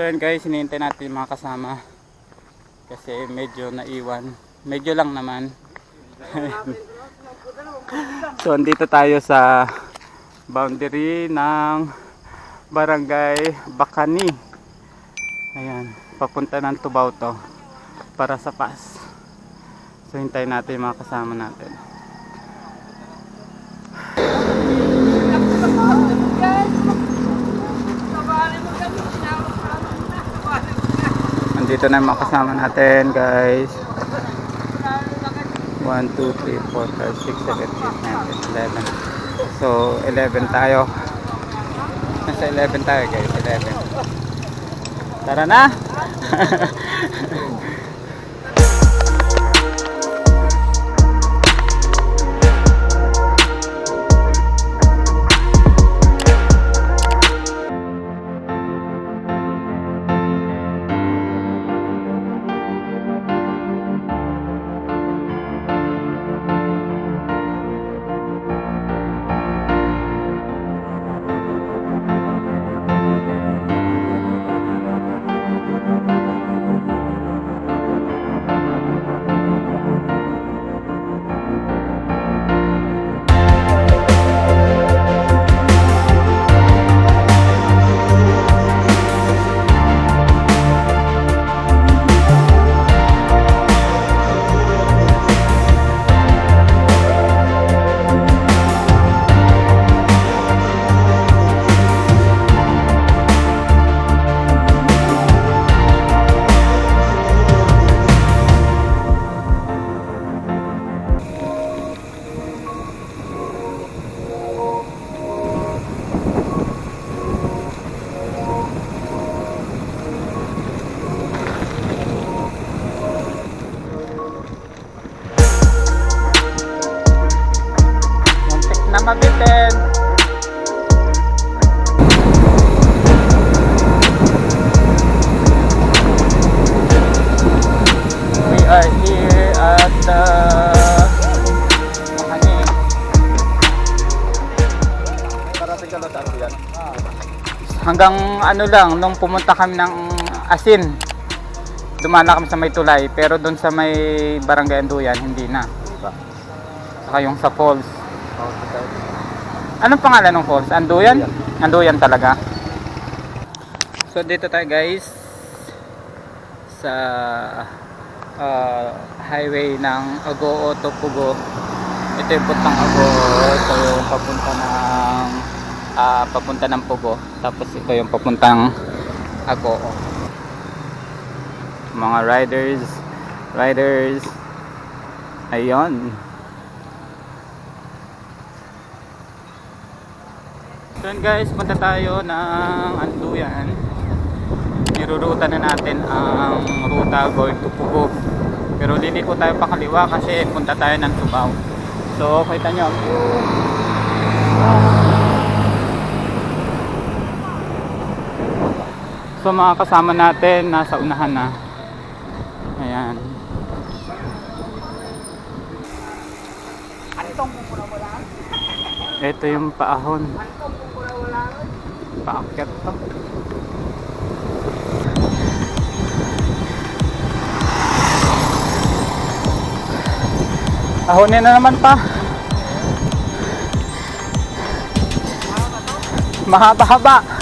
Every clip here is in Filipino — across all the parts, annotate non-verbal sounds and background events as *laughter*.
So yun guys, hinihintay natin mga kasama. Kasi medyo naiwan. Medyo lang naman. *laughs* so andito tayo sa boundary ng barangay Bakani. Ayan, papunta ng Tubao to para sa pass. So hintayin natin yung mga kasama natin. Andito na yung mga kasama natin guys. 1, 2, 3, 4, 5, 6, 7, 8, 9, 10, 11. So 11 tayo. Nasa 11 tayo guys, 11. Tara na! *laughs* Hanggang ano lang, nung pumunta kami ng Asin, dumana kami sa may tulay, pero doon sa may barangay Anduyan, hindi na. Diba? Saka yung sa falls. Oh. Anong pangalan ng falls? Anduyan? Anduyan talaga. So dito tayo guys sa ah, highway ng Agoo to Pugo. Ito yung puntang Agoo, ito yung papunta ng ah, papunta ng Pugo. Tapos ito yung papuntang Agoo. Mga riders, riders. Ayun. So guys, punta tayo ng Anduyan. Niruruta na natin ang ruta going to Pugo. Pero liliko tayo pa kasi punta tayo ng Tubao. So kita nyo ang So mga kasama natin nasa unahan na. Ayan. Ito yung paahon. Paakyat to. Ahonin na naman pa. Mahaba-haba.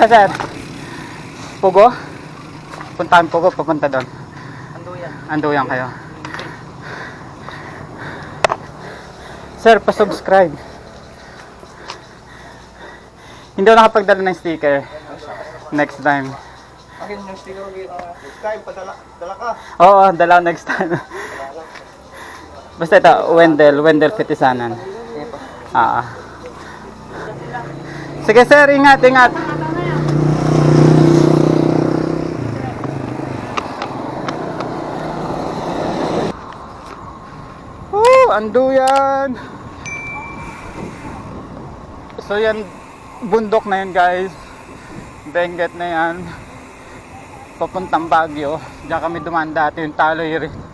Saan mo ta, sir? Pugo? Puntahan Pugo, papunta doon. Anduyan. Anduyan kayo. Sir, pa-subscribe. Hindi ako nakapagdala ng sticker. Next time. Akin yung sticker ko dito. Skype, padala dala ka. Oo, dala next time. Basta ito, Wendell, Wendell Fitisanan. Ah. ah. Sige sir, ingat, ingat. Woo, ando yan. So yan, bundok na yan guys. Benguet na yan. Papuntang Baguio. Diyan kami dumaan dati yung taloy rin.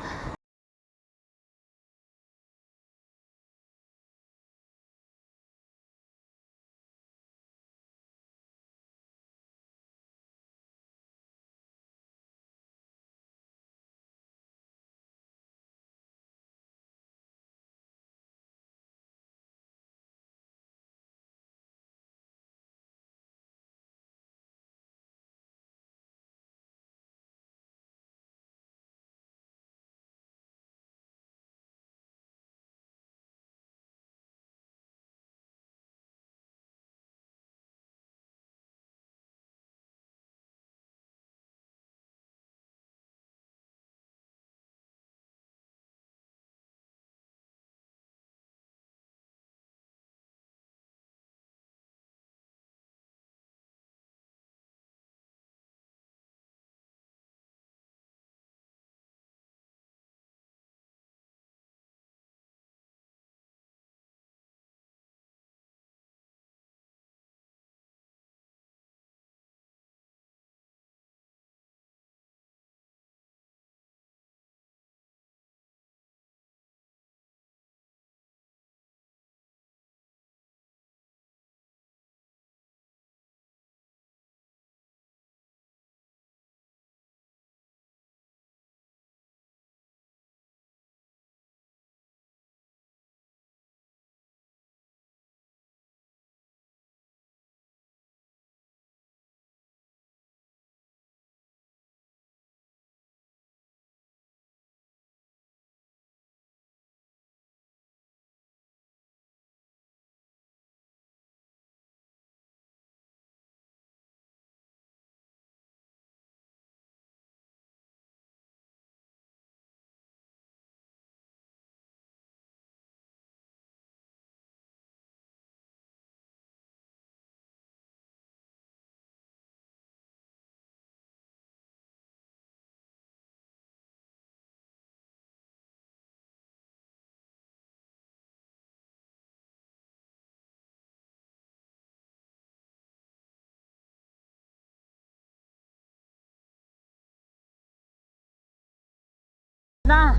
Na.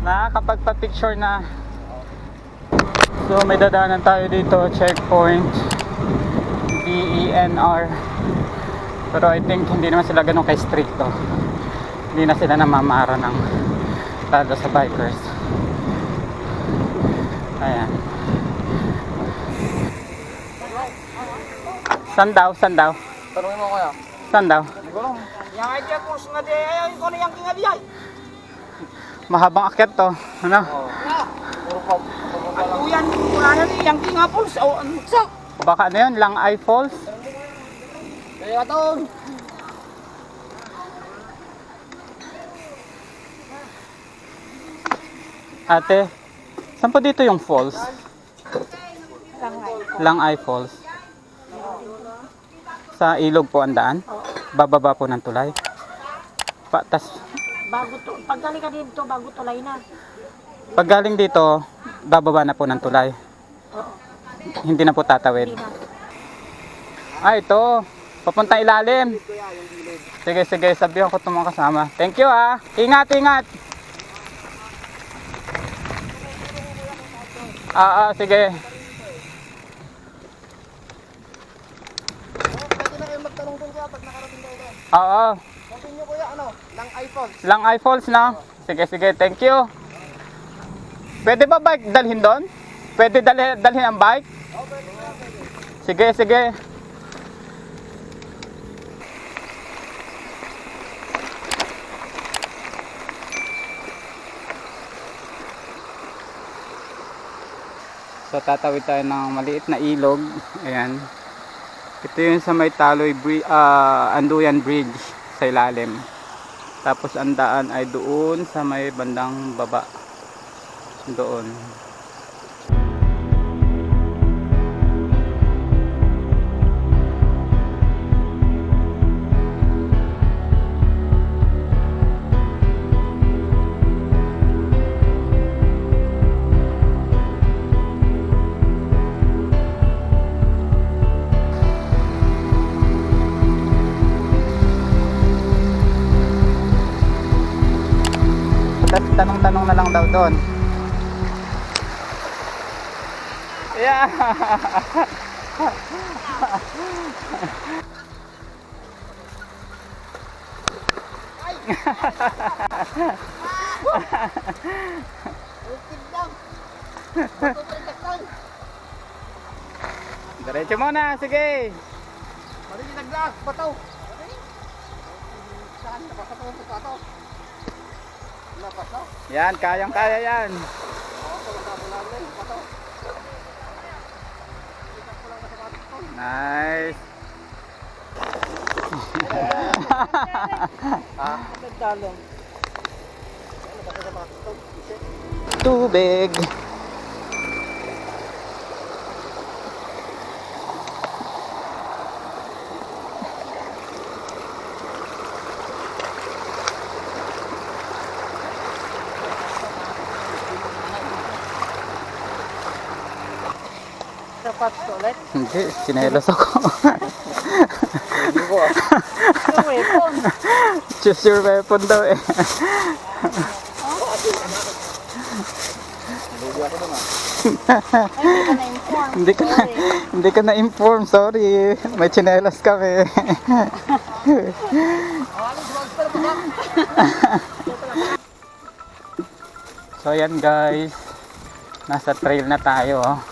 Nakakapagpa-picture na. So may dadaanan tayo dito checkpoint. DENR pero I think hindi naman sila ganun kay stricto hindi na sila namamara ng lalo sa bikers. Ayan. Saan daw saan daw? Tanungin mo kaya. saan daw. Yang ay kaya kung nga di ay ko na yang kinga di ay. mahabang akyat to ano Puro pa. Anduyan, wala na kinga po sa ano sa. baka ano yun lang eye falls Kaya to. Ate, saan po dito yung falls? Lang Eye Falls. Sa ilog po ang daan? Bababa po ng tulay? Pa, tas, Bago to, pag galing ka dito, bago tulay na. pag galing dito, bababa na po ng tulay. Hindi na po tatawid. Hindi na. Ah, ito. Papunta ilalim. Sige, sige. Sabihan ko itong mga kasama. Thank you ah. Ingat, ingat. Ah, ah, sige. Oo. Sabihin niyo kuya, ano, lang iPhones. Lang iPhones na. Sige, sige, thank you. Pwede ba bike dalhin doon? Pwede dalhin, dalhin ang bike? Sige, sige. So tatawid tayo ng maliit na ilog. Ayan. Ito yung sa may Taloy ah, Anduyan Bridge sa ilalim. Tapos ang daan ay doon sa may bandang baba. Doon. Doon. Yeah. *laughs* Diretso muna, sige. Pwede yung naglas, pataw. Saan na sa pataw? Yan, kayang-kaya yan. Nice. Nagdalong. *laughs* Tubig. Sapat ulit. Hindi, sinelos ako. Yung weapon. Choose your weapon daw eh. hindi ka na, hindi ka na inform, sorry. May chinelas kami. so yan guys. Nasa trail na tayo. oh.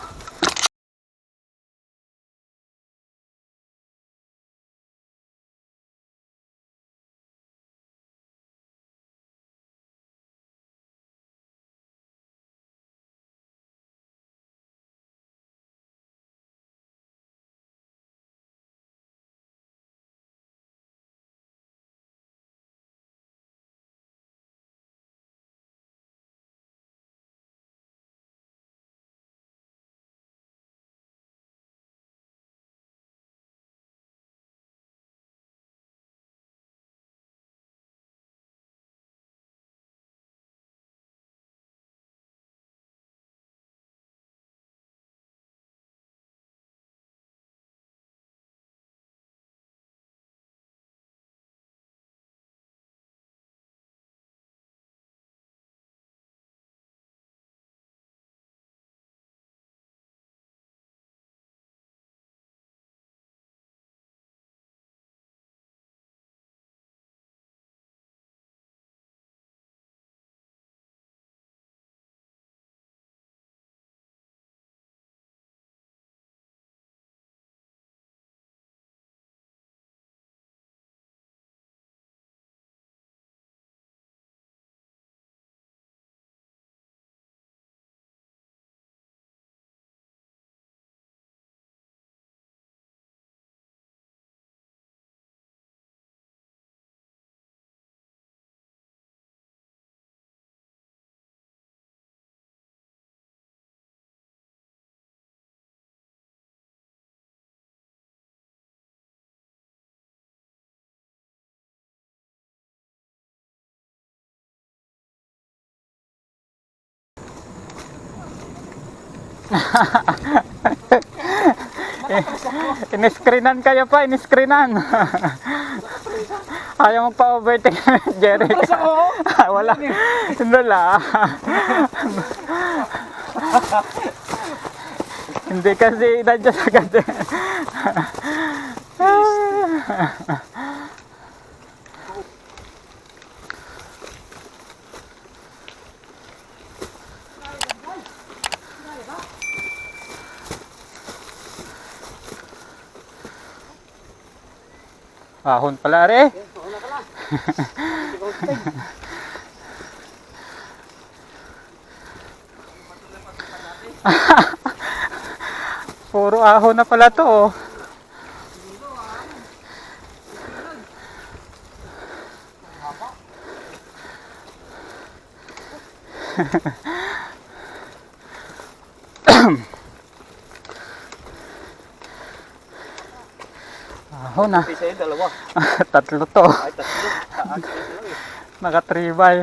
*laughs* Iniscreenan kayo pa, iniscreenan. *laughs* Ayaw magpa-overtake Jerry. Wala. *laughs* Wala. Hindi kasi nandiyan agad. Ahon pala re. *laughs* Puro ahon na pala to. oh. *laughs* ahon na. Isa yung dalawa. *laughs* Tatlo to. Ay, tatlo. Naka 3 by.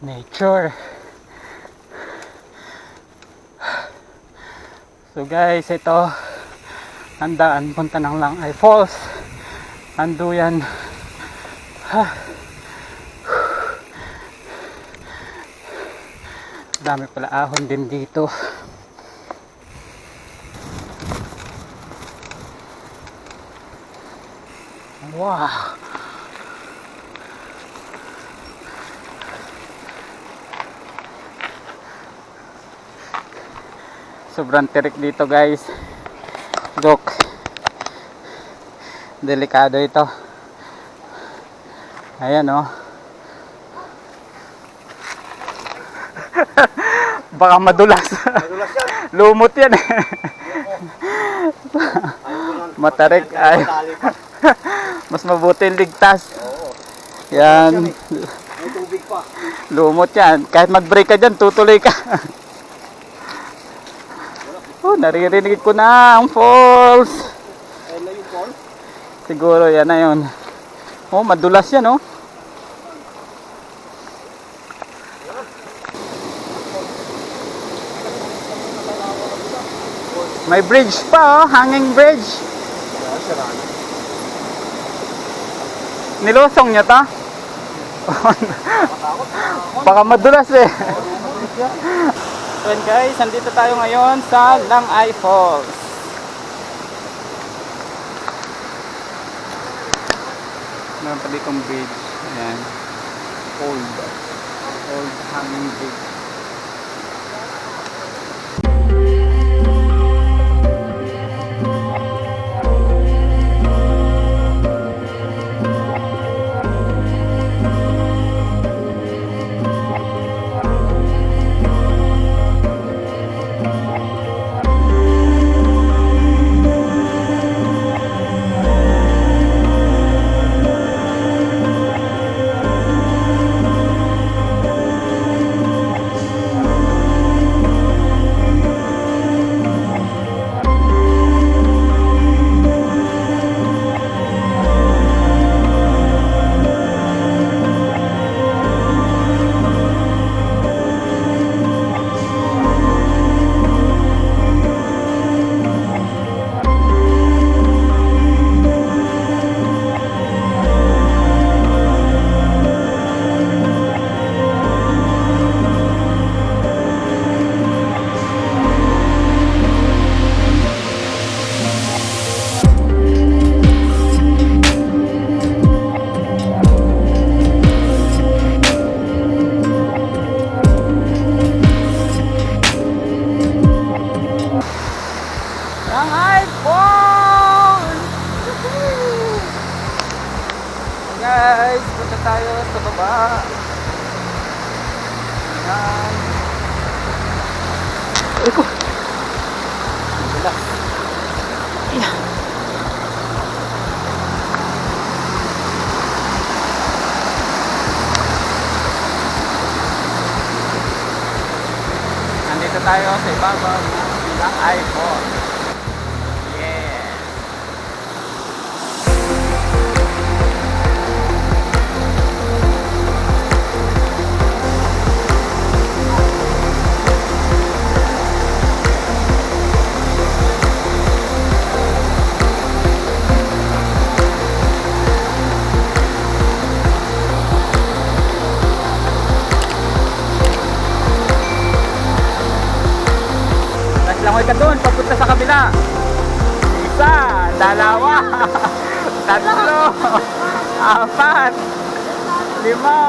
Nature. *sighs* So guys, ito ang daan punta ng Langay Falls. Anduyan. Ha. Dami pala ahon din dito. Wow. Sobrang tirik dito guys. Dok. Delikado ito. Ayan oh. *laughs* Baka madulas. *laughs* Lumot yan eh. Matarik ay. *laughs* Mas mabuti ligtas. Yan. Lumot yan. Kahit mag-break ka dyan, tutuloy ka. Naririnig ko na ang falls. Ayun na yung call. Siguro yan na yun. Oh, madulas yan oh. May bridge pa oh, hanging bridge. Nilosong niya ta? *laughs* Baka madulas eh. So guys, nandito tayo ngayon sa Langay Falls. Meron pa ditong bridge. Ayan. Old. Old hanging bridge. Guys, punta tayo sa baba. Ayan. Ay ko. Wala. Ayan. Nandito tayo sa ibabaw ng Langay Falls. Ka doon, papunta sa kabila. Isa, dalawa, *laughs* tatlo, *laughs* apat, lima.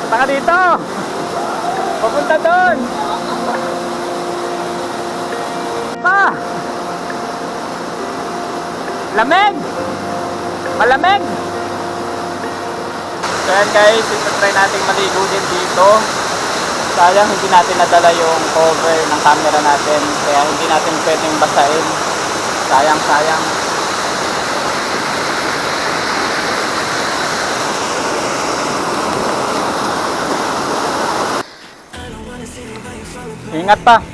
Punta ka dito! Papunta doon! Pa! Lamig! Malamig! So yan guys, ito try natin maligo din dito. Sayang hindi natin nadala yung cover ng camera natin. Kaya hindi natin pwedeng basahin. Sayang, sayang. Ingat pa.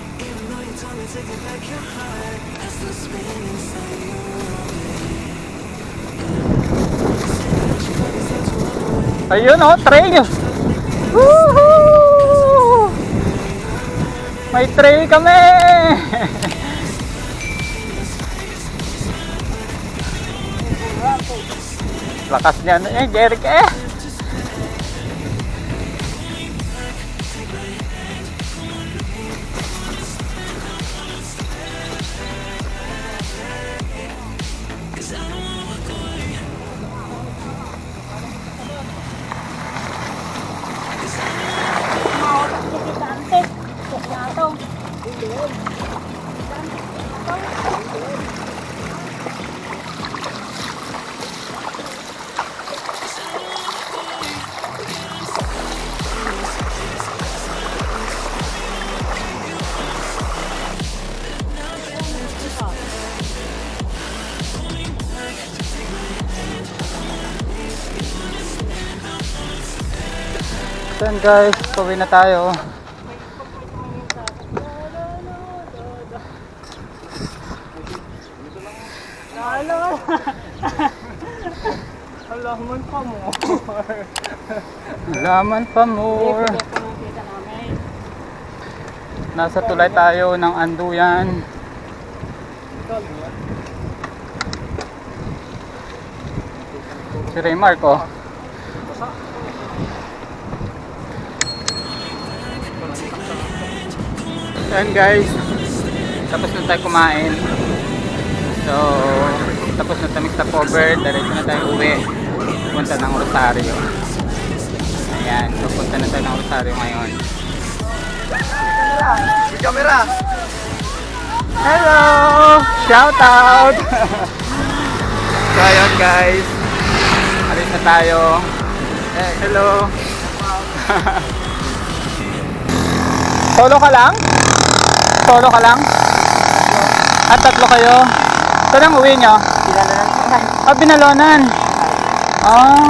Ayun oh, trail. Woohoo! May trail kami. *laughs* Lakas niyan eh, Jeric eh. So guys, pauwi na tayo. Laman pa more. Nasa tulay tayo ng Anduyan. Si Raymark oh. Ayan guys. Tapos na tayo kumain. So, tapos na tamis na cover. Diretso na tayo uwi. Punta ng Rosario. Ayan, pupunta na tayo ng Rosario ngayon. Camera! Hello! Shout out! *laughs* so ayun guys. Alis na tayo. Eh, hello! *laughs* Solo ka lang? Solo ka lang? At tatlo kayo? Saan ang uwi nyo? Ah, binalonan. Ah,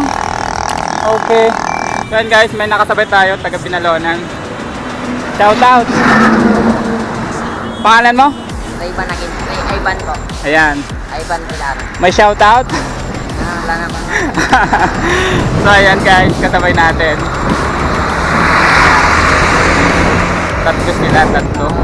okay. So yan guys, may nakasabay tayo, taga binalonan. Shout out! Pangalan mo? Ivan na kin. Ay, Ivan po. Ayan. Ivan Pilar. May shout out. Ah, wala naman. *laughs* so ayan guys, kasabay natin. Tatlo sila, tatlo.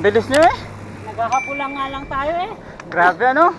Ang bilis nyo eh. Naghahapulang nga lang tayo eh. Grabe ano?